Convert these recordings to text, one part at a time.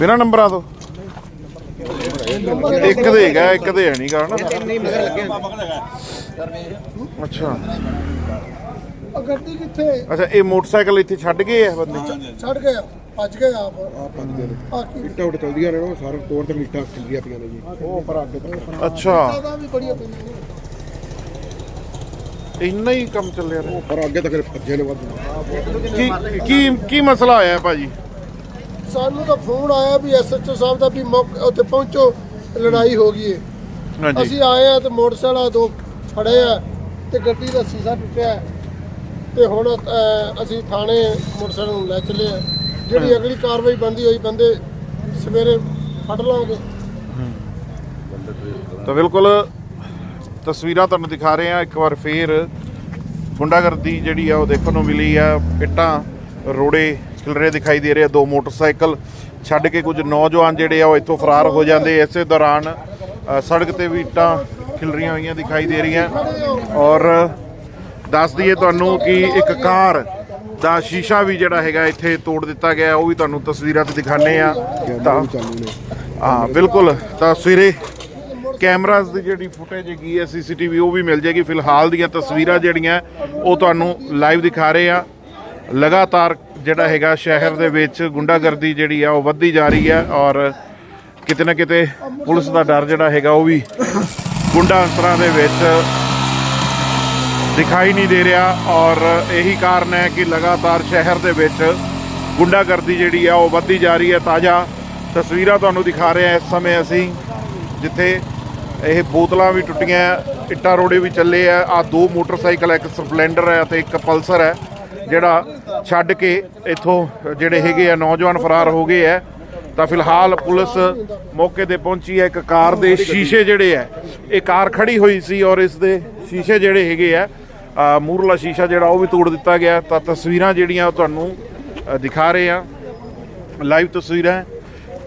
ਬਿਨਾ ਨੰਬਰਾਂ ਤੋਂ? ਇੱਕ ਦੇ ਹੈਗਾ ਇੱਕ ਦੇ ਹੈ ਨਹੀਂਗਾ ਹਨਾ? ਅੱਛਾ। ਆ ਗੱਡੀ ਕਿੱਥੇ? ਅੱਛਾ ਇਹ ਮੋਟਰਸਾਈਕਲ ਇੱਥੇ ਛੱਡ ਗਏ ਆ ਬੰਦੇ? ਛੱਡ ਗਏ ਆ? ਭੱਜ ਗਏ ਆਪ। ਆ ਕੀ ਇੱਟਾਂ ਉੱਟ ਚਲਦੀਆਂ ਨੇ ਉਹ ਸਾਰੇ ਤੋੜ ਤੇ ਇੱਟਾਂ ਖਿਲਰੀਆਂ ਪਈਆਂ ਨੇ ਜੀ। ਉਹ ਪਰ ਅੱਗੇ ਤੱਕ ਅੱਛਾ। ਦਾ ਵੀ ਬੜੀਆਂ ਪਈਆਂ ਨੇ। ਇੰਨਾ ਹੀ ਕੰਮ ਚੱਲਿਆ ਰਿਹਾ। ਉਹ ਪਰ ਅੱਗੇ ਤੱਕ ਭੱਜੇ ਨੇ ਵੱਧ। ਕੀ ਕੀ ਕੀ ਮਸਲਾ ਆਇਆ ਭਾਜੀ? ਸਾਨੂੰ ਤਾਂ ਫੋਨ ਆਇਆ ਵੀ ਐਸਐਚਓ ਸਾਹਿਬ ਦਾ ਵੀ ਮੌਕੇ ਉੱਥੇ ਪਹੁੰਚੋ ਲੜਾਈ ਹੋ ਗਈ ਹਾਂਜੀ। ਅਸੀਂ ਆਏ ਆ ਤੇ ਮੋਟਰਸਾਈਕਲ ਦੋ ਫੜੇ ਆ ਤੇ ਗੱਡੀ ਦਾ ਸੀਸਾ ਟੁੱਟਿਆ ਹੈ। ਤੇ ਹੁਣ ਅਹ, ਅਸੀਂ ਥਾਣੇ ਮੋਟਰਸਾਈਕਲ ਨੂੰ ਲੈ ਚੱਲੇ ਆ। ਜਿਹੜੀ ਅਗਲੀ ਕਾਰਵਾਈ ਬੰਦੀ ਹੋਈ ਬੰਦੇ ਸਵੇਰੇ ਫੜ ਲਾਂਗੇ। ਤਾਂ ਬਿਲਕੁਲ ਤਸਵੀਰਾਂ ਤੁਹਾਨੂੰ ਦਿਖਾ ਰਹੇ ਆ ਇੱਕ ਵਾਰ ਫੇਰ ਗੁੰਡਾਗਰਦੀ ਜਿਹੜੀ ਆ ਉਹ ਦੇਖਣ ਨੂੰ ਮਿਲੀ ਆ। ਇੱਟਾਂ ਰੋੜੇ ਖਿਲਰੇ ਦਿਖਾਈ ਦੇ ਰਹੇ ਆ, ਦੋ ਮੋਟਰਸਾਈਕਲ ਛੱਡ ਕੇ ਕੁਝ ਨੌਜਵਾਨ ਜਿਹੜੇ ਆ ਉਹ ਇੱਥੋਂ ਫਰਾਰ ਹੋ ਜਾਂਦੇ। ਇਸੇ ਦੌਰਾਨ ਸੜਕ ਤੇ ਵੀ ਇੱਟਾਂ ਖਿਲਰੀਆਂ ਹੋਈਆਂ ਦਿਖਾਈ ਦੇ ਰਹੀਆਂ। ਔਰ ਦੱਸ ਦਈਏ ਤੁਹਾਨੂੰ ਕਿ ਇੱਕ ਕਾਰ ਦਾ ਸ਼ੀਸ਼ਾ ਵੀ ਜਿਹੜਾ ਹੈਗਾ ਇੱਥੇ ਤੋੜ ਦਿੱਤਾ ਗਿਆ, ਉਹ ਵੀ ਤੁਹਾਨੂੰ ਤਸਵੀਰਾਂ ਤੇ ਦਿਖਾਣੇ ਆ ਤਾਂ ਹਾਂ, ਬਿਲਕੁਲ। ਤਾਂ ਸਵੇਰੇ ਕੈਮਰਾਸ ਦੀ ਜਿਹੜੀ ਫੁਟੇਜ ਹੈਗੀ ਹੈ, ਸੀਸੀਟੀਵੀ, ਉਹ ਵੀ ਮਿਲ ਜਾਏਗੀ। ਫਿਲਹਾਲ ਦੀਆਂ ਤਸਵੀਰਾਂ ਜਿਹੜੀਆਂ, ਉਹ ਤੁਹਾਨੂੰ ਲਾਈਵ ਦਿਖਾ ਰਹੇ ਆ ਲਗਾਤਾਰ ਜਿਹੜਾ ਹੈਗਾ ਸ਼ਹਿਰ ਦੇ ਵਿੱਚ ਗੁੰਡਾਗਰਦੀ ਜਿਹੜੀ ਆ ਉਹ ਵੱਧਦੀ ਜਾ ਰਹੀ ਹੈ ਔਰ ਕਿਤੇ ਨਾ ਕਿਤੇ ਪੁਲਿਸ ਦਾ ਡਰ ਜਿਹੜਾ ਹੈਗਾ ਉਹ ਵੀ ਗੁੰਡਾ ਅੰਸਰਾਂ ਦੇ ਵਿੱਚ ਦਿਖਾਈ ਨਹੀਂ ਦੇ ਰਿਹਾ ਔਰ ਇਹੀ ਕਾਰਨ ਹੈ ਕਿ ਲਗਾਤਾਰ ਸ਼ਹਿਰ ਦੇ ਵਿੱਚ ਗੁੰਡਾਗਰਦੀ ਜਿਹੜੀ ਆ ਉਹ ਵੱਧਦੀ ਜਾ ਰਹੀ ਹੈ। ਤਾਜ਼ਾ ਤਸਵੀਰਾਂ ਤੁਹਾਨੂੰ ਦਿਖਾ ਰਹੇ ਹਾਂ ਇਸ ਸਮੇਂ ਅਸੀਂ, ਜਿੱਥੇ ਇਹ ਬੋਤਲਾਂ ਵੀ ਟੁੱਟੀਆਂ, ਇੱਟਾਂ ਰੋੜੇ ਵੀ ਚੱਲੇ ਆ। ਆ ਦੋ ਮੋਟਰਸਾਈਕਲ ਇੱਕ ਸਪਲੈਂਡਰ ਹੈ ਤੇ ਇੱਕ ਪਲਸਰ ਹੈ, ਜਿਹੜਾ ਛੱਡ ਕੇ ਇੱਥੋਂ ਜਿਹੜੇ ਹੈਗੇ ਆ ਨੌਜਵਾਨ ਫਰਾਰ ਹੋ ਗਏ ਆ। ਤਾਂ ਫਿਲਹਾਲ ਪੁਲਿਸ ਮੌਕੇ ਤੇ ਪਹੁੰਚੀ ਹੈ। ਇੱਕ ਕਾਰ ਦੇ ਸ਼ੀਸ਼ੇ ਜਿਹੜੇ ਆ ਇਹ ਕਾਰ ਖੜੀ ਹੋਈ ਸੀ ਔਰ ਇਸ ਦੇ ਸ਼ੀਸ਼ੇ ਜਿਹੜੇ ਹੈਗੇ ਆ ਮੂਰਲਾ ਸ਼ੀਸ਼ਾ ਜਿਹੜਾ ਉਹ ਵੀ ਤੋੜ ਦਿੱਤਾ ਗਿਆ। ਤਾਂ ਤਸਵੀਰਾਂ ਜਿਹੜੀਆਂ ਉਹ ਤੁਹਾਨੂੰ ਦਿਖਾ ਰਹੇ ਆ ਲਾਈਵ ਤਸਵੀਰਾਂ।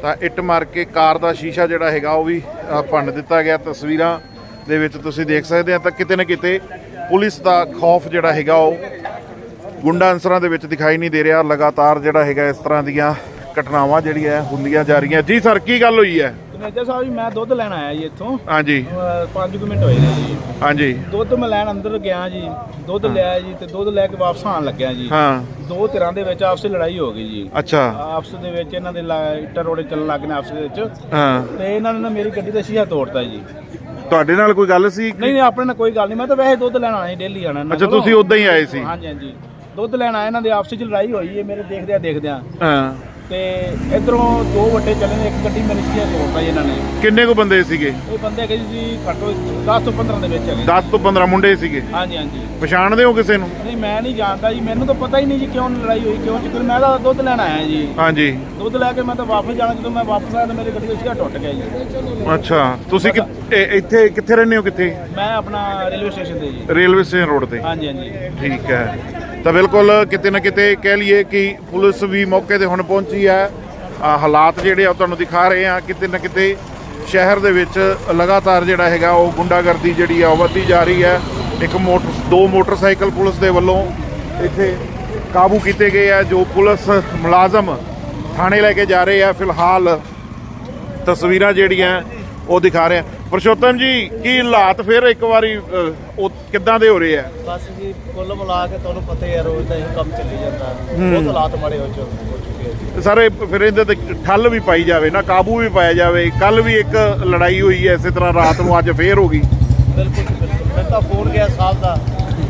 ਤਾਂ ਇੱਟ ਮਾਰ ਕੇ ਕਾਰ ਦਾ ਸ਼ੀਸ਼ਾ ਜਿਹੜਾ ਹੈਗਾ ਉਹ ਵੀ ਅ, ਭੰਨ ਦਿੱਤਾ ਗਿਆ। ਤਸਵੀਰਾਂ ਦੇ ਵਿੱਚ ਤੁਸੀਂ ਦੇਖ ਸਕਦੇ ਆ ਤਾਂ ਕਿਤੇ ਨਾ ਕਿਤੇ ਪੁਲਿਸ ਦਾ ਖੌਫ ਜਿਹੜਾ ਹੈਗਾ ਉਹ ਗੁੰਡਾ ਅਨਸਰਾਂ ਦੇ ਵਿੱਚ ਦਿਖਾਈ ਨਹੀਂ ਦੇ ਰਿਹਾ। ਲਗਾਤਾਰ ਜਿਹੜਾ ਹੈਗਾ ਇਸ ਤਰ੍ਹਾਂ ਦੀਆਂ ਘਟਨਾਵਾਂ ਜਿਹੜੀਆਂ ਹੁੰਦੀਆਂ ਜਾ ਰਹੀਆਂ। ਜੀ ਸਰ ਕੀ ਗੱਲ ਹੋਈ ਹੈ? ਮੈਨੇਜਰ ਸਾਹਿਬ ਜੀ ਮੈਂ ਦੁੱਧ ਲੈਣ ਆਇਆ ਜੀ ਇੱਥੋਂ। ਹਾਂਜੀ। 5 ਕੁ ਮਿੰਟ ਹੋਏ ਨੇ ਜੀ। ਹਾਂਜੀ। ਦੁੱਧ ਮੈਂ ਲੈਣ ਅੰਦਰ ਗਿਆ ਜੀ। ਦੁੱਧ ਲਿਆ ਜੀ ਤੇ ਦੁੱਧ ਲੈ ਕੇ ਵਾਪਸ ਆਣ ਲੱਗਿਆ ਜੀ। ਹਾਂ। ਦੋ ਧਿਰਾਂ ਦੇ ਵਿੱਚ ਆਪਸ ਲੜਾਈ ਹੋ ਗਈ ਜੀ। ਅੱਛਾ। ਆਪਸ ਦੇ ਵਿੱਚ ਇਹਨਾਂ ਦੇ ਇੱਟਾਂ ਰੋੜੇ ਚੱਲਣ ਲੱਗ ਨੇ ਆਪਸ ਦੇ ਵਿੱਚ। ਹਾਂ। ਤੇ ਇਹਨਾਂ ਨੇ ਮੇਰੀ ਗੱਡੀ ਦਾ ਸ਼ੀਸ਼ਾ ਤੋੜਤਾ ਜੀ। ਤੁਹਾਡੇ ਨਾਲ ਕੋਈ ਗੱਲ ਸੀ ਨਹੀਂ ਨਹੀਂ ਆਪਣੇ ਨਾਲ ਕੋਈ ਗੱਲ ਨਹੀਂ। ਮੈਂ ਤਾਂ ਵੈਸੇ ਦੁੱਧ ਲੈਣ ਆਇਆ ਸੀ ਡੇਲੀ ਆਣਾ ਅੱਛਾ। ਤੁਸੀਂ ਉਦਾਂ ਹੀ ਆਏ ਸੀ। ਹਾਂਜੀ ਹਾਂਜੀ। ਦੁੱਧ ਲੈਣ ਆਇਆ ਇਹਨਾਂ ਦੇ ਆਪਸ ਵਿੱਚ ਲੜਾਈ ਹੋਈ ਹੈ ਮੇਰੇ ਦੇਖਦਿਆਂ ਦੇਖਦਿਆਂ। ਹਾਂ। ਤੇ ਇਧਰੋਂ ਦੋ ਵੱਡੇ ਚੱਲੇ ਨੇ ਇੱਕ ਗੱਡੀ ਮੇਰੀ ਸ਼ੀਸ਼ਾ ਤੋੜਤਾ ਜੀ ਇਹਨਾਂ ਨੇ। ਕਿੰਨੇ ਕੁ ਬੰਦੇ ਸੀਗੇ? ਇਹ ਬੰਦੇ ਹੈਗੇ ਜੀ ਘੱਟੋ 10 ਤੋਂ 15 ਦੇ ਵਿੱਚ ਹੈਗੇ। 10 ਤੋਂ 15 ਮੁੰਡੇ ਸੀਗੇ? ਹਾਂਜੀ ਹਾਂਜੀ। ਪਛਾਣਦੇ ਹੋ ਕਿਸੇ ਨੂੰ? ਨਹੀਂ ਮੈਂ ਨਹੀਂ ਜਾਣਦਾ ਜੀ ਮੈਨੂੰ ਤਾਂ ਪਤਾ ਹੀ ਨਹੀਂ ਜੀ ਕਿਉਂ ਲੜਾਈ ਹੋਈ ਕਿਉਂ ਚੱਕਰ ਮੈਂ ਤਾਂ ਦੁੱਧ ਲੈਣ ਆਇਆ ਜੀ। ਹਾਂਜੀ। ਦੁੱਧ ਲੈ ਕੇ ਮੈਂ ਤਾਂ ਵਾਪਸ ਜਾਣਾ ਜਦੋਂ ਮੈਂ ਵਾਪਸ ਆਇਆ ਤਾਂ ਮੇਰੀ ਗੱਡੀ ਦਾ ਸ਼ੀਸ਼ਾ ਟੁੱਟ ਗਿਆ ਜੀ। ਅੱਛਾ। ਤੁਸੀਂ ਇੱਥੇ ਕਿੱਥੇ ਰਹਿੰਦੇ ਹੋ ਕਿੱਥੇ? ਮੈਂ ਆਪਣਾ ਰੇਲਵੇ ਸਟੇਸ਼ਨ ਤੇ ਜੀ। ਰੇਲਵੇ ਸਟੇਸ਼ਨ ਰੋਡ ਤੇ। ਹਾਂਜੀ ਹਾਂਜੀ। ਠੀਕ ਹੈ। ਤਾਂ ਬਿਲਕੁਲ ਕਿਤੇ ਨਾ ਕਿਤੇ ਕਹਿ ਲਈਏ ਕਿ ਪੁਲਿਸ ਵੀ ਮੌਕੇ ਤੇ ਹੁਣ ਪਹੁੰਚੀ ਹੈ। ਹਾਲਾਤ ਜਿਹੜੇ ਆ ਉਹ ਤੁਹਾਨੂੰ ਦਿਖਾ ਰਹੇ ਆ ਕਿਤੇ ਨਾ ਕਿਤੇ ਸ਼ਹਿਰ ਦੇ ਵਿੱਚ ਲਗਾਤਾਰ ਜਿਹੜਾ ਹੈਗਾ ਉਹ ਗੁੰਡਾਗਰਦੀ ਜਿਹੜੀ ਆ ਉਹ ਵੱਧਦੀ ਜਾ ਰਹੀ ਹੈ। ਇੱਕ ਮੋਟਰ, ਦੋ ਮੋਟਰਸਾਈਕਲ ਪੁਲਿਸ ਦੇ ਵੱਲੋਂ ਇੱਥੇ ਕਾਬੂ ਕੀਤੇ ਗਏ ਆ, ਜੋ ਪੁਲਿਸ ਮੁਲਾਜ਼ਮ ਥਾਣੇ ਲੈ ਕੇ ਜਾ ਰਹੇ ਆ। ਫਿਲਹਾਲ ਤਸਵੀਰਾਂ ਜਿਹੜੀਆਂ ਉਹ ਦਿਖਾ ਰਹੇ ਆ ਪਰਸ਼ੋਤਮ ਜੀ, ਕੀ ਹਾਲਾਤ? ਫਿਰ ਇੱਕ ਵਾਰੀ ਕਿੱਦਾਂ ਦੇ ਹੋ ਰਹੇ ਆ? ਬਸ ਜੀ ਕੁੱਲ ਮਿਲਾ ਕੇ ਤੁਹਾਨੂੰ ਪਤਾ ਹੀ ਹੈ ਰੋਜ਼ ਦਾ ਇਹ ਕੰਮ ਚੱਲੀ ਜਾਂਦਾ। ਬਹੁਤ ਹਾਲਾਤ ਮਾੜੇ ਹੋ ਚੁੱਕੇ ਹੋ ਚੁੱਕੇ ਆ ਜੀ। ਸਾਰੇ ਫਿਰ ਇਹਦੇ ਤੇ ਠੱਲ ਵੀ ਪਾਈ ਜਾਵੇ ਨਾ ਕਾਬੂ ਵੀ ਪਾਇਆ ਜਾਵੇ। ਕੱਲ ਵੀ ਇੱਕ ਲੜਾਈ ਹੋਈ ਹੈ ਇਸੇ ਤਰ੍ਹਾਂ ਰਾਤ ਨੂੰ ਅੱਜ ਫੇਰ ਹੋ ਗਈ। ਬਿਲਕੁਲ ਜੀ, ਬਿਲਕੁਲ। ਮੈਂ ਤਾਂ ਫੋਨ ਗਿਆ ਸਾਹਿਬ ਦਾ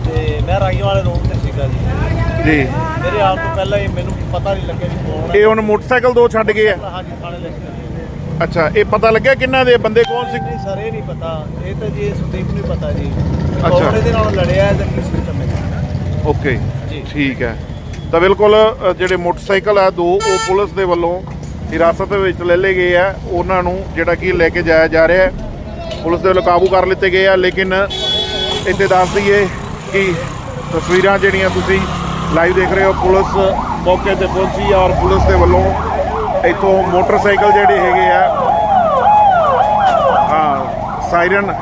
ਤੇ ਮੈਂ ਰਾਈਆਂ ਵਾਲੇ ਰੋਡ ਤੇ ਸੀਗਾ ਜੀ। ਜੀ। ਮੇਰੇ ਆਉਣ ਤੋਂ ਪਹਿਲਾਂ ਹੀ ਮੈਨੂੰ ਪਤਾ ਨਹੀਂ ਲੱਗਿਆ ਕਿ ਕੌਣ ਇਹ ਹੁਣ ਮੋਟਰਸਾਈਕਲ ਦੋ ਛੱਡ ਗਏ ਆ। ਹੈ ਹਾਂਜੀ ਥਾਣੇ ਲੈ ਕੇ। ਅੱਛਾ ਇਹ ਪਤਾ ਲੱਗਿਆ ਕਿੰਨਾ ਦੇ? ਬੰਦੇ ਕੌਣ ਸੀ? ਨਹੀਂ ਸਰ ਇਹ ਨਹੀਂ ਪਤਾ। ਇਹ ਤਾਂ ਜੀ ਸੁਦੀਪ ਨੂੰ ਹੀ ਪਤਾ ਜੀ। ਅੱਛਾ। ਕੌਣ ਇਹਦੇ ਨਾਲ ਲੜਿਆ ਹੈ ਜਾਂ ਕੀ ਸਿਸਟਮ ਹੈ ਓਕੇ। ਠੀਕ ਹੈ। ਤਾਂ ਬਿਲਕੁਲ ਜਿਹੜੇ ਮੋਟਰਸਾਈਕਲ ਆ ਦੋ ਉਹ ਪੁਲਿਸ ਦੇ ਵੱਲੋਂ ਹਿਰਾਸਤ ਦੇ ਵਿੱਚ ਲੈ ਲਏ ਗਏ ਆ। ਉਹਨਾਂ ਨੂੰ ਜਿਹੜਾ ਕਿ ਲੈ ਕੇ ਜਾਇਆ ਜਾ ਰਿਹਾ ਹੈ। ਪੁਲਿਸ ਦੇ ਵੱਲੋਂ ਕਾਬੂ ਕਰ ਲਿੱਤੇ ਗਏ ਆ ਲੇਕਿਨ ਇੱਥੇ ਦੱਸ ਦਈਏ ਕਿ ਤਸਵੀਰਾਂ ਜਿਹੜੀਆਂ ਤੁਸੀਂ ਲਾਈਵ ਦੇਖ ਰਹੇ ਹੋ ਪੁਲਿਸ ਮੌਕੇ ਤੇ ਪਹੁੰਚੀ ਔਰ ਪੁਲਿਸ ਦੇ ਵੱਲੋਂ ਇੱਥੋਂ ਮੋਟਰਸਾਈਕਲ ਜਿਹੜੇ ਹੈਗੇ ਆ, ਹਾਂ ਸਾਇਰਨ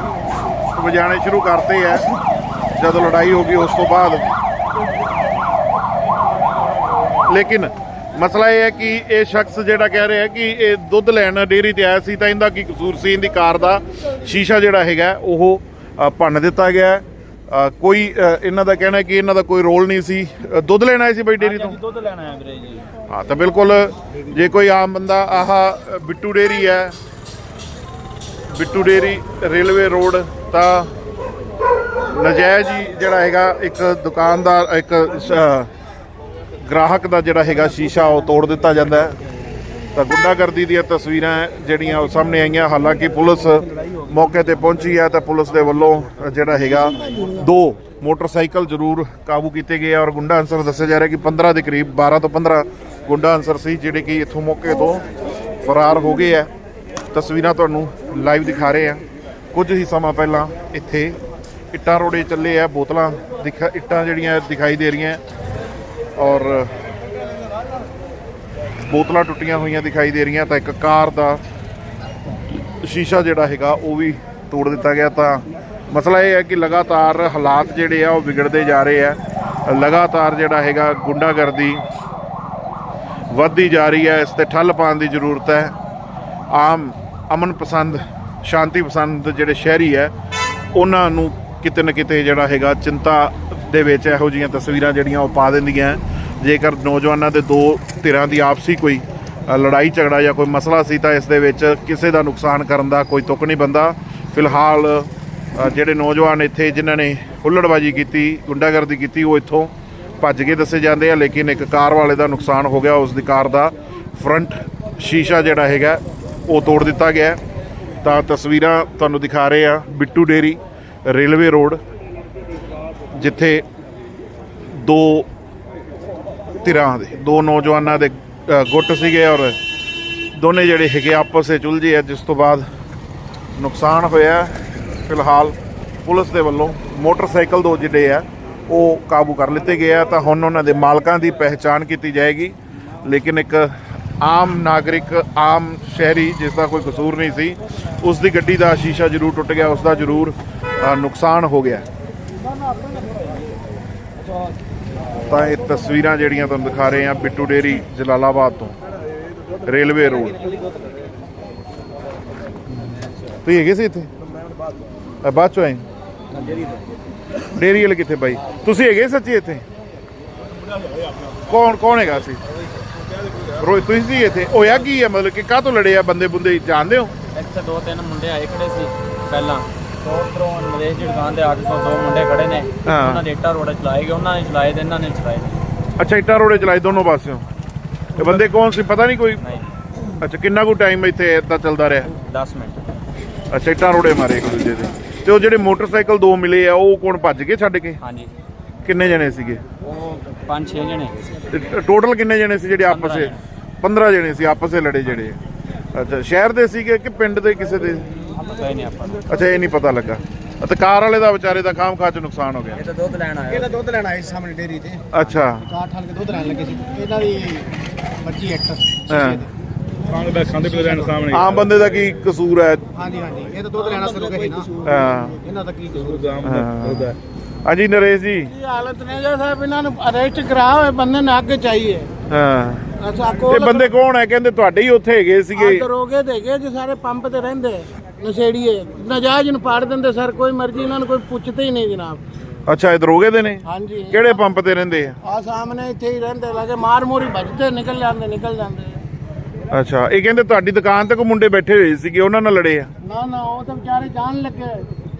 ਵਜਾਣੇ ਸ਼ੁਰੂ ਕਰਤੇ ਆ। ਜਦੋਂ ਲੜਾਈ ਹੋ ਗਈ, ਉਸ ਤੋਂ ਬਾਅਦ। ਲੇਕਿਨ ਮਸਲਾ ਇਹ ਹੈ ਕਿ ਇਹ ਸ਼ਖਸ ਜਿਹੜਾ ਕਹਿ ਰਿਹਾ ਕਿ ਇਹ ਦੁੱਧ ਲੈਣ ਡੇਅਰੀ ਤੇ ਆਇਆ ਸੀ, ਤਾਂ ਇਹਦਾ ਕੀ ਕਸੂਰ ਸੀ? ਇਹਦੀ ਕਾਰ ਦਾ ਸ਼ੀਸ਼ਾ ਜਿਹੜਾ ਹੈਗਾ, ਉਹ ਭੰਨ ਦਿੱਤਾ ਗਿਆ। ਕੋਈ ਇਹਨਾਂ ਦਾ ਕਹਿਣਾ ਕਿ ਇਹਨਾਂ ਦਾ ਕੋਈ ਰੋਲ ਨਹੀਂ ਸੀ। ਦੁੱਧ ਲੈਣ ਆਏ ਸੀ ਬਈ ਡੇਅਰੀ ਤੋਂ? ਦੁੱਧ ਲੈਣ ਆਏ ਵੀਰੇ ਜੀ। ਹਾਂ ਤਾਂ ਬਿਲਕੁਲ ਜੇ ਕੋਈ ਆਮ ਬੰਦਾ ਆਹ ਬਿੱਟੂ ਡੇਅਰੀ ਹੈ ਬਿੱਟੂ ਡੇਅਰੀ ਰੇਲਵੇ ਰੋਡ ਤਾਂ ਨਜਾਇਜ਼ ਹੀ ਜਿਹੜਾ ਹੈਗਾ ਇੱਕ ਦੁਕਾਨਦਾਰ ਇੱਕ ਗ੍ਰਾਹਕ ਦਾ ਜਿਹੜਾ ਹੈਗਾ ਸ਼ੀਸ਼ਾ ਉਹ ਤੋੜ ਦਿੱਤਾ ਜਾਂਦਾ ਤਾਂ ਗੁੰਡਾਗਰਦੀ ਦੀਆਂ ਤਸਵੀਰਾਂ ਜਿਹੜੀਆਂ ਉਹ ਸਾਹਮਣੇ ਆਈਆਂ। ਹਾਲਾਂਕਿ ਪੁਲਿਸ ਮੌਕੇ ਤੇ ਪਹੁੰਚੀ ਹੈ ਤਾਂ ਪੁਲਿਸ ਦੇ ਵੱਲੋਂ ਜਿਹੜਾ ਹੈਗਾ, ਦੋ ਮੋਟਰਸਾਈਕਲ ਜ਼ਰੂਰ ਕਾਬੂ ਕੀਤੇ ਗਏ ਔਰ ਗੁੰਡਾ ਅਨਸਰ ਦੱਸਿਆ ਜਾ ਰਿਹਾ ਕਿ 15 ਦੇ ਕਰੀਬ 12 ਤੋਂ 15 ਗੁੰਡਾ ਅਨਸਰ ਸੀ ਜਿਹੜੇ ਕਿ ਇੱਥੋਂ ਮੌਕੇ ਤੋਂ ਫਰਾਰ ਹੋ ਗਏ ਆ। ਤਸਵੀਰਾਂ ਤੁਹਾਨੂੰ ਲਾਈਵ ਦਿਖਾ ਰਹੇ ਆ। ਕੁਝ ਹੀ ਸਮਾਂ ਪਹਿਲਾਂ ਇੱਥੇ ਇੱਟਾਂ ਰੋੜੇ ਚੱਲੇ ਆ, ਬੋਤਲਾਂ ਦਿਖਾ, ਇੱਟਾਂ ਜਿਹੜੀਆਂ ਦਿਖਾਈ ਦੇ ਰਹੀਆਂ ਔਰ ਬੋਤਲਾਂ ਟੁੱਟੀਆਂ ਹੋਈਆਂ ਦਿਖਾਈ ਦੇ ਰਹੀਆਂ ਤਾਂ ਇੱਕ ਕਾਰ ਦਾ ਸ਼ੀਸ਼ਾ ਜਿਹੜਾ ਹੈਗਾ ਉਹ ਵੀ ਤੋੜ ਦਿੱਤਾ ਗਿਆ ਤਾਂ ਮਸਲਾ ਇਹ ਹੈ ਕਿ ਲਗਾਤਾਰ ਹਾਲਾਤ ਜਿਹੜੇ ਆ ਉਹ ਵਿਗੜਦੇ ਜਾ ਰਹੇ ਆ। ਲਗਾਤਾਰ ਜਿਹੜਾ ਹੈਗਾ ਗੁੰਡਾਗਰਦੀ ਵੱਧਦੀ ਜਾ ਰਹੀ ਹੈ। ਇਸ ਤੇ ਠੱਲ ਪਾਉਣ ਦੀ ਜ਼ਰੂਰਤ ਹੈ। ਆਮ ਅਮਨ ਪਸੰਦ, ਸ਼ਾਂਤੀ ਪਸੰਦ ਜਿਹੜੇ ਸ਼ਹਿਰੀ ਹੈ, ਉਹਨਾਂ ਨੂੰ ਕਿਤੇ ਨਾ ਕਿਤੇ ਜਿਹੜਾ ਹੈਗਾ ਚਿੰਤਾ ਦੇ ਵਿੱਚ ਇਹੋ ਜੀਆਂ ਤਸਵੀਰਾਂ ਜਿਹੜੀਆਂ ਉਹ ਪਾ ਦਿੰਦੀਆਂ ਜੇਕਰ ਨੌਜਵਾਨਾਂ ਦੇ ਦੋ ਧਿਰਾਂ ਦੀ ਆਪਸੀ ਕੋਈ ਲੜਾਈ ਝਗੜਾ ਜਾਂ ਕੋਈ ਮਸਲਾ ਸੀ ਤਾਂ ਇਸ ਦੇ ਵਿੱਚ ਕਿਸੇ ਦਾ ਨੁਕਸਾਨ ਕਰਨ ਦਾ ਕੋਈ ਤੁਕ ਨਹੀਂ ਬੰਦਾ। ਫਿਲਹਾਲ ਜਿਹੜੇ ਨੌਜਵਾਨ ਇੱਥੇ ਜਿਨ੍ਹਾਂ ਨੇ ਹੁੱਲੜਬਾਜੀ ਕੀਤੀ, ਗੁੰਡਾਗਰਦੀ ਕੀਤੀ, ਉਹ ਇੱਥੋਂ ਭੱਜ ਕੇ ਦੱਸੇ ਜਾਂਦੇ ਆ, ਲੇਕਿਨ ਇੱਕ ਕਾਰ ਵਾਲੇ ਦਾ ਨੁਕਸਾਨ ਹੋ ਗਿਆ। ਉਸ ਦੀ ਕਾਰ ਦਾ ਫਰੰਟ ਸ਼ੀਸ਼ਾ ਜਿਹੜਾ ਹੈਗਾ, ਉਹ ਤੋੜ ਦਿੱਤਾ ਗਿਆ ਤਾਂ ਤਸਵੀਰਾਂ ਤੁਹਾਨੂੰ ਦਿਖਾ ਰਹੇ ਆ, ਬਿੱਟੂ ਡੇਰੀ ਰੇਲਵੇ ਰੋਡ, ਜਿੱਥੇ ਦੋ ਧਿਰਾਂ ਦੇ, ਦੋ ਨੌਜਵਾਨਾਂ ਦੇ ਗੁੱਟ ਸੀਗੇ ਔਰ ਦੋਨੇ ਜਿਹੜੇ ਹੈਗੇ ਆਪਸ ਵਿੱਚ ਉਲਝੇ ਆ, ਜਿਸ ਤੋਂ ਬਾਅਦ ਨੁਕਸਾਨ ਹੋਇਆ ਫਿਲਹਾਲ ਪੁਲਿਸ ਦੇ ਵੱਲੋਂ ਮੋਟਰਸਾਈਕਲ ਦੋ ਜਿਹੜੇ ਆ, ਉਹ ਕਾਬੂ ਕਰ ਲਿੱਤੇ ਗਏ ਆ। ਤਾਂ ਹੁਣ ਉਹਨਾਂ ਦੇ ਮਾਲਕਾਂ ਦੀ ਪਹਿਚਾਣ ਕੀਤੀ ਜਾਏਗੀ। ਲੇਕਿਨ ਇੱਕ ਆਮ ਨਾਗਰਿਕ, ਆਮ ਸ਼ਹਿਰੀ ਜਿਸ ਦਾ ਕੋਈ ਕਸੂਰ ਨਹੀਂ ਸੀ, ਉਸ ਦੀ ਗੱਡੀ ਦਾ ਸ਼ੀਸ਼ਾ ਜ਼ਰੂਰ ਟੁੱਟ ਗਿਆ, ਉਸ ਦਾ ਜ਼ਰੂਰ ਨੁਕਸਾਨ ਹੋ ਗਿਆ। ਤਾਂ ਇਹ ਤਸਵੀਰਾਂ ਜਿਹੜੀਆਂ ਤੁਹਾਨੂੰ ਦਿਖਾ ਰਹੇ ਆ ਬਿੱਟੂ ਡੇਰੀ, ਜਲਾਲਾਬਾਦ ਤੋਂ, ਰੇਲਵੇ ਰੋਡ। ਤੁਸੀਂ ਹੈਗੇ ਸੀ ਇੱਥੇ? ਆ ਬਾਅਦ ਚੋਂ ਆਏ? ਡੇਰੀ ਵਾਲੇ ਕਿੱਥੇ ਬਾਈ? ਤੁਸੀਂ ਹੈਗੇ ਸੱਚੀ ਇੱਥੇ? ਕੌਣ ਕੌਣ ਹੈਗਾ ਸੀ? ਰੋਹਿਤ ਤੁਸੀਂ ਸੀ ਇੱਥੇ? ਹੋਇਆ ਕੀ ਹੈ ਮਤਲਬ ਕਿ ਕਾਹ ਤੋਂ ਲੜੇ ਆ ਬੰਦੇ ਬੁੰਦੇ ਜਾਣਦੇ ਹੋ? ਇੱਥੇ ਦੋ ਤਿੰਨ ਮੁੰਡੇ ਆਏ ਖੜੇ ਸੀ ਪਹਿਲਾਂ। ਤੋਂ ਉੱਧਰੋਂ ਨਰੇਸ਼ ਦੀ ਦੁਕਾਨ ਦੇ ਅੱਗੇ ਤੋਂ ਦੋ ਮੁੰਡੇ ਖੜੇ ਨੇ। ਹਾਂ। ਉਹਨਾਂ ਨੇ ਇੱਟਾਂ ਰੋੜੇ ਚਲਾਏ ਗਏ ਉਹਨਾਂ ਨੇ ਚਲਾਏ ਤੇ ਇਹਨਾਂ ਨੇ ਚਲਾਏ। ਨਹੀਂ। ਅੱਛਾ ਇੱਟਾਂ ਰੋੜੇ ਚਲਾਏ ਦੋਨੋਂ ਪਾਸਿਓਂ? ਇਹ ਬੰਦੇ ਕੌਣ ਸੀ? ਪਤਾ ਨਹੀਂ ਕੋਈ? ਨਹੀਂ। ਅੱਛਾ ਕਿੰਨਾ ਕੁ ਟਾਈਮ ਇੱਥੇ ਏਦਾਂ ਚੱਲਦਾ ਰਿਹਾ? 10 ਮਿੰਟ। ਅੱਛਾ ਇੱਟਾਂ ਰੋੜੇ ਮਾਰੇ ਇੱਕ ਦੂਜੇ ਦੇ। ਤੇ ਉਹ ਜਿਹੜੇ ਮੋਟਰਸਾਈਕਲ ਦੋ ਮਿਲੇ ਆ ਉਹ ਕੌਣ ਭੱਜ ਕੇ ਛੱਡ ਕੇ? ਹਾਂਜੀ। ਕਿੰਨੇ ਜਣੇ ਸੀਗੇ? ਉਹ ਪੰਜ ਛੇ ਜਣੇ। ਹੈਗੇ ਸੀ ਤੇ ਟੋਟਲ ਕਿੰਨੇ ਜਣੇ ਸੀ ਜਿਹੜੇ ਆਪਸ ਵਿੱਚ? 15 ਜਣੇ ਸੀ ਆਪਸ ਵਿੱਚ ਲੜੇ ਜਿਹੜੇ। ਅੱਛਾ ਸ਼ਹਿਰ ਦੇ ਸੀਗੇ ਕਿ ਪਿੰਡ ਦੇ ਕਿਸੇ ਦੇ? ਪਤਾ ਹੀ ਨਹੀਂ ਆਪਾਂ ਨੂੰ। ਅੱਛਾ ਇਹ ਨਹੀਂ ਪਤਾ ਲੱਗਾ। ਅਤੇ ਕਾਰ ਵਾਲੇ ਦਾ ਵਿਚਾਰੇ ਦਾ ਖਾਮ ਖਾਚ ਨੁਕਸਾਨ ਹੋ ਗਿਆ। ਇਹ ਤਾਂ ਦੁੱਧ ਲੈਣ ਆਇਆ। ਇਹਦਾ ਦੁੱਧ ਲੈਣ ਆਏ ਸੀ ਸਾਹਮਣੇ ਡੇਰੀ ਤੇ। ਅੱਛਾ। ਕਾਰ ਠਾਲ ਕੇ ਦੁੱਧ ਲੈਣ ਲੱਗੇ ਸੀ। ਇਹਨਾਂ ਦੀ ਬੱਚੀ ਇੱਕ। ਹਾਂ। ਖਾਂਦੇ ਖਾਂਦੇ ਪੀਂਦੇ ਰਹਿਣ ਸਾਹਮਣੇ। ਆਮ ਬੰਦੇ ਦਾ ਕੀ ਕਸੂਰ ਹੈ? ਹਾਂਜੀ ਹਾਂਜੀ। ਇਹ ਤਾਂ ਦੁੱਧ ਲੈਣਾ ਸ਼ੁਰੂ ਗਏ ਨਾ। ਹਾਂ। ਇਹਨਾਂ ਦਾ ਕੀ ਕਸੂਰ? ਹਾਂ। ਹਾਂਜੀ ਨਰੇਸ਼ ਜੀ। ਹਾਲਤ ਨੇ ਜੋ ਸਾਹਿਬ? ਇਹਨਾਂ ਨੂੰ ਅਰੈਸਟ ਕਰਾ ਹੋਏ ਬੰਦੇ ਨੇ ਅੱਗ ਚਾਹੀਏ। ਹਾਂ। ਅੱਛਾ ਇਹ ਕੋਲ ਬੰਦੇ ਕੌਣ ਹੈ? ਕਹਿੰਦੇ ਤੁਹਾਡੇ ਹੀ ਉੱਥੇ ਹੈਗੇ ਸੀਗੇ। ਦਰੋਗੇ ਦੇਗੇ ਜੇ ਸਾਰੇ ਪੰਪ ਤੇ ਰਹਿੰਦੇ ਨਸ਼ੇੜੀਏ। ਨਜਾਇਜ਼ ਨੂੰ ਪਾੜ ਦਿੰਦੇ ਸਰ ਕੋਈ ਮਰਜ਼ੀ ਇਹਨਾਂ ਨੂੰ ਕੋਈ ਪੁੱਛਦੇ ਹੀ ਨਹੀਂ ਜਨਾਬ। ਅੱਛਾ ਇਹ ਦਰੋਗੇ ਦੇ ਨੇ? ਹਾਂਜੀ। ਕਿਹੜੇ ਪੰਪ ਤੇ ਰਹਿੰਦੇ ਆ? ਆ ਸਾਹਮਣੇ ਇੱਥੇ ਹੀ ਰਹਿੰਦੇ ਲਾਗੇ ਮਾਰ ਮੋਰੀ ਵੱਜਦੇ ਨਿਕਲ ਜਾਂਦੇ ਨਿਕਲ ਜਾਂਦੇ। ਅੱਛਾ ਇਹ ਕਹਿੰਦੇ ਤੁਹਾਡੀ ਦੁਕਾਨ ਤੇ ਕੋ ਮੁੰਡੇ ਬੈਠੇ ਹੋਏ ਸੀਗੇ ਉਹਨਾਂ ਨਾਲ ਲੜੇ ਆ? ਨਾ ਨਾ ਉਹ ਤਾਂ ਵਿਚਾਰੇ ਜਾਣ ਲੱਗੇ।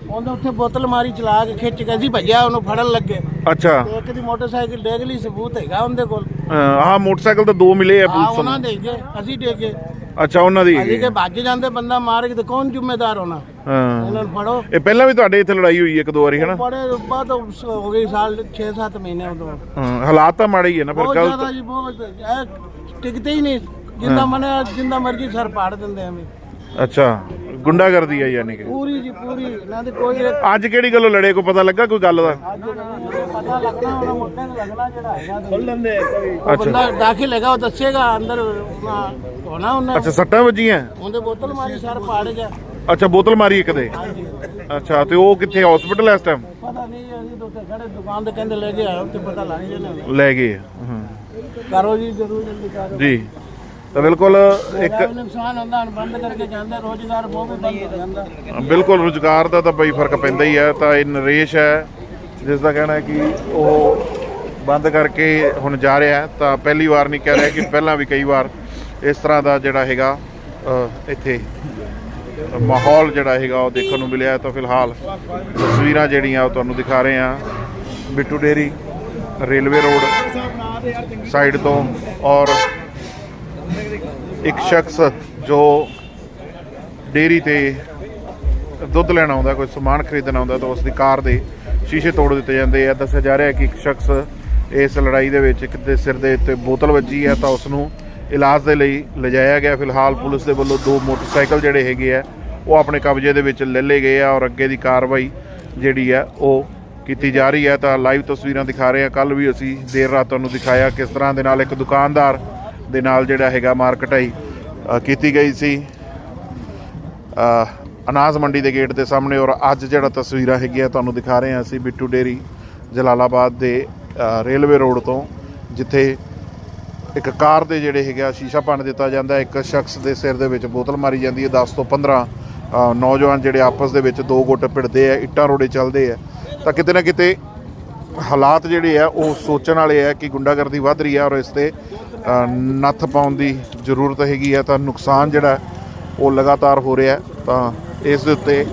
ਉਹਦੇ ਉੱਥੇ ਬੋਤਲ ਮਾਰੀ ਚਲਾ ਕੇ ਖਿੱਚ ਕੇ ਸੀ ਭੱਜਿਆ ਉਹਨੂੰ ਫੜਨ ਲੱਗੇ। ਅੱਛਾ। ਤੇ ਇੱਕ ਦੀ ਮੋਟਰਸਾਈਕਲ ਡੇਗ ਲਈ ਸਬੂਤ ਹੈਗਾ ਉਹਦੇ ਕੋਲ। ਆਹ ਮੋਟਰਸਾਈਕਲ ਤਾਂ ਦੋ ਮਿਲੇ ਆ ਆ ਪੁਲਿਸ ਉਹਨਾਂ ਨੂੰ ਦੇ ਗਏ ਅਸੀਂ ਡੇਗੇ ਅੱਛਾ ਉਹਨਾਂ ਦੀ ਅਸੀਂ ਕਿ ਭੱਜ ਜਾਂਦੇ ਬੰਦਾ ਮਾਰ ਕੇ ਤੇ ਕੌਣ ਜ਼ਿੰਮੇਦਾਰ ਹੋਣਾ? ਹਾਂ। ਇਹਨਾਂ ਨੂੰ ਫੜੋ। ਇਹ ਪਹਿਲਾਂ ਵੀ ਤੁਹਾਡੇ ਇੱਥੇ ਲੜਾਈ ਹੋਈ ਹੈ ਇੱਕ ਦੋ ਵਾਰੀ ਹਨਾ? ਬੜੇ ਬਾਅਦ ਹੋ ਗਈ ਸਾਲ 6-7 ਮਹੀਨੇ ਉਦੋਂ। ਹਾਂ ਹਾਲਾਤ ਤਾਂ ਮਾੜੇ ਹੀ ਹੈ ਨਾ ਫਿਰ ਬਹੁਤ ਕੱਲ ਜ਼ਿਆਦਾ ਜੀ ਬਹੁਤ ਇਹ ਟਿਕਦੇ ਹੀ ਨਹੀਂ। ਜਿੰਦਾ ਮਨੇ ਜਿੰਦਾ ਮਰਜ਼ੀ ਸਰ ਪਾੜ ਦਿੰਦੇ ਐਵੇਂ। ਅੱਛਾ ਗੁੰਡਾਗਰਦੀ ਆ ਯਾਨੀ ਕਿ। ਪੂਰੀ ਜੀ ਪੂਰੀ। ਇਹਨਾਂ ਦੀ ਕੋਈ ਅੱਜ ਕਿਹੜੀ ਗੱਲੋਂ ਲੜੇ ਕੋਈ ਪਤਾ ਲੱਗਾ ਕੋਈ ਗੱਲ ਦਾ? ਅੱਜ ਪਤਾ ਲੱਗਣਾ ਉਹਨਾਂ ਮੁੱਢੇ ਨੂੰ ਲੱਗਣਾ ਜਿਹੜਾ ਹੈਗਾ ਖੁੱਲ ਲੈਂਦੇ ਅੱਛਾ। ਬੰਦਾ ਦਾਖਲ ਹੈਗਾ ਉਹ ਦੱਸੇਗਾ ਅੰਦਰ ਆਪਣਾ ਹੋਣਾ ਉਹਨੇ। ਅੱਛਾ ਸੱਟਾਂ ਵੱਜੀਆਂ? ਉਹਦੇ ਬੋਤਲ ਮਾਰੀ ਸਰ ਪਾੜ ਗਿਆ। ਅੱਛਾ ਬੋਤਲ ਮਾਰੀ ਇੱਕ ਦੇ ਅੱਛਾ ਤੇ ਉਹ ਕਿੱਥੇ ਹਸਪੀਟਲ ਇਸ ਟਾਈਮ ਪਤਾ ਨਹੀਂ ਅਸੀਂ ਤਾਂ ਉੱਥੇ ਖੜੇ ਦੁਕਾਨ ਤੇ ਕਹਿੰਦੇ ਲੈ ਕੇ ਉੱਥੇ ਪਤਾ ਲੱਗ ਜਾਣਾ। ਲੈ ਗਏ ਕਰੋ ਜੀ ਜ਼ਰੂਰ ਜਲਦੀ ਕਰੋ। ਜੀ। ਤਾਂ ਬਿਲਕੁਲ ਇੱਕ ਨੁਕਸਾਨ ਹੁੰਦਾ ਹੁਣ ਬੰਦ ਕਰਕੇ ਜਾਂਦੇ ਰੋਜ਼ਗਾਰ ਬਹੁਤ ਵੀ ਬੰਦ ਹੋ ਜਾਂਦਾ। ਬਿਲਕੁਲ ਰੁਜ਼ਗਾਰ ਦਾ ਤਾਂ ਬਈ ਫ਼ਰਕ ਪੈਂਦਾ ਹੀ ਹੈ ਤਾਂ ਇਹ ਨਰੇਸ਼ ਹੈ ਜਿਸ ਦਾ ਕਹਿਣਾ ਹੈ ਕਿ ਉਹ ਬੰਦ ਕਰਕੇ ਹੁਣ ਜਾ ਰਿਹਾ ਤਾਂ ਪਹਿਲੀ ਵਾਰ ਨਹੀਂ ਕਹਿ ਰਿਹਾ ਕਿ ਪਹਿਲਾਂ ਵੀ ਕਈ ਵਾਰ ਇਸ ਤਰ੍ਹਾਂ ਦਾ ਜਿਹੜਾ ਹੈਗਾ ਇੱਥੇ ਮਾਹੌਲ ਜਿਹੜਾ ਹੈਗਾ ਉਹ ਦੇਖਣ ਨੂੰ ਮਿਲਿਆ। ਤਾਂ ਫਿਲਹਾਲ ਤਸਵੀਰਾਂ ਜਿਹੜੀਆਂ ਉਹ ਤੁਹਾਨੂੰ ਦਿਖਾ ਰਹੇ ਹਾਂ। Bittu dairy railway road side ਤੋਂ ਔਰ ਇੱਕ ਸ਼ਖਸ ਜੋ ਡੇਰੀ ਤੇ ਦੁੱਧ ਲੈਣ ਆਉਂਦਾ, ਕੋਈ ਸਮਾਨ ਖਰੀਦਣ ਆਉਂਦਾ ਤਾਂ ਉਸ ਦੀ ਕਾਰ ਦੇ ਸ਼ੀਸ਼ੇ ਤੋੜ ਦਿੱਤੇ ਜਾਂਦੇ ਆ। ਦੱਸਿਆ ਜਾ ਰਿਹਾ ਹੈ ਕਿ ਇੱਕ ਸ਼ਖਸ ਇਸ ਲੜਾਈ ਦੇ ਵਿੱਚ ਇੱਕ ਦੇ ਸਿਰ ਦੇ ਉੱਤੇ ਬੋਤਲ ਵੱਜੀ ਹੈ ਤਾਂ ਉਸ ਨੂੰ ਇਲਾਜ ਦੇ ਲਈ ਲਿਜਾਇਆ ਗਿਆ। ਫਿਲਹਾਲ ਪੁਲਿਸ ਦੇ ਵੱਲੋਂ ਦੋ ਮੋਟਰਸਾਈਕਲ ਜਿਹੜੇ ਹੈਗੇ ਆ, ਉਹ ਆਪਣੇ ਕਬਜ਼ੇ ਦੇ ਵਿੱਚ ਲੈ ਲਏ ਗਏ ਆ ਔਰ ਅੱਗੇ ਦੀ ਕਾਰਵਾਈ ਜਿਹੜੀ ਹੈ ਉਹ ਕੀਤੀ ਜਾ ਰਹੀ ਹੈ ਤਾਂ ਲਾਈਵ ਤਸਵੀਰਾਂ ਦਿਖਾ ਰਹੇ ਆ। ਕੱਲ ਵੀ ਅਸੀਂ ਦੇਰ ਰਾਤ ਤੁਹਾਨੂੰ ਦਿਖਾਇਆ ਕਿਸ ਤਰ੍ਹਾਂ ਦੇ ਨਾਲ ਇੱਕ ਦੁਕਾਨਦਾਰ ਦੇ ਨਾਲ ਜਿਹੜਾ ਹੈਗਾ ਮਾਰਕਟਾਈ ਅ, ਕੀਤੀ ਗਈ ਸੀ। ਅਨਾਜ ਮੰਡੀ ਦੇ ਗੇਟ ਦੇ ਸਾਹਮਣੇ ਔਰ ਅੱਜ ਜਿਹੜਾ ਤਸਵੀਰਾਂ ਹੈਗੀਆਂ ਤੁਹਾਨੂੰ ਦਿਖਾ ਰਹੇ ਹਾਂ ਅਸੀਂ ਬਿੱਟੂ ਡੇਰੀ ਜਲਾਲਾਬਾਦ ਦੇ ਰੇਲਵੇ ਰੋਡ ਤੋਂ ਜਿੱਥੇ ਇੱਕ ਕਾਰ ਦੇ ਜਿਹੜੇ ਹੈਗਾ ਸ਼ੀਸ਼ਾ ਭੰਨ ਦਿੱਤਾ ਜਾਂਦਾ ਇੱਕ ਸ਼ਖਸ ਦੇ ਸਿਰ ਦੇ ਵਿੱਚ ਬੋਤਲ ਮਾਰੀ ਜਾਂਦੀ ਹੈ 10 ਤੋਂ 15 ਨੌਜਵਾਨ ਜਿਹੜੇ ਆਪਸ ਦੇ ਵਿੱਚ ਦੋ ਗੁੱਟ ਭਿੜਦੇ ਆ ਇੱਟਾਂ ਰੋੜੇ ਚੱਲਦੇ ਆ। ਤਾਂ ਕਿਤੇ ਨਾ ਕਿਤੇ ਹਾਲਾਤ ਜਿਹੜੇ ਆ ਉਹ ਸੋਚਣ ਵਾਲੇ ਆ ਕਿ ਗੁੰਡਾਗਰਦੀ ਵੱਧ ਰਹੀ ਆ ਔਰ ਇਸ ਤੇ ਨੱਥ ਪਾਉਣ ਦੀ ਜ਼ਰੂਰਤ ਹੈਗੀ ਆ ਤਾਂ ਨੁਕਸਾਨ ਜਿਹੜਾ ਉਹ ਲਗਾਤਾਰ ਹੋ ਰਿਹਾ ਹੈ। ਤਾਂ ਇਸ ਦੇ ਉੱਤੇ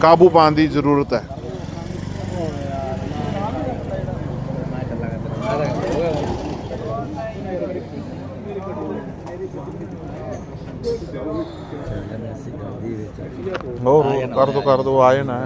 ਕਾਬੂ ਪਾਉਣ ਦੀ ਜ਼ਰੂਰਤ ਹੈ ਹੋਰ ਕਰ ਦੋ ਕਰ ਦੋ ਆ ਜਾਣਾ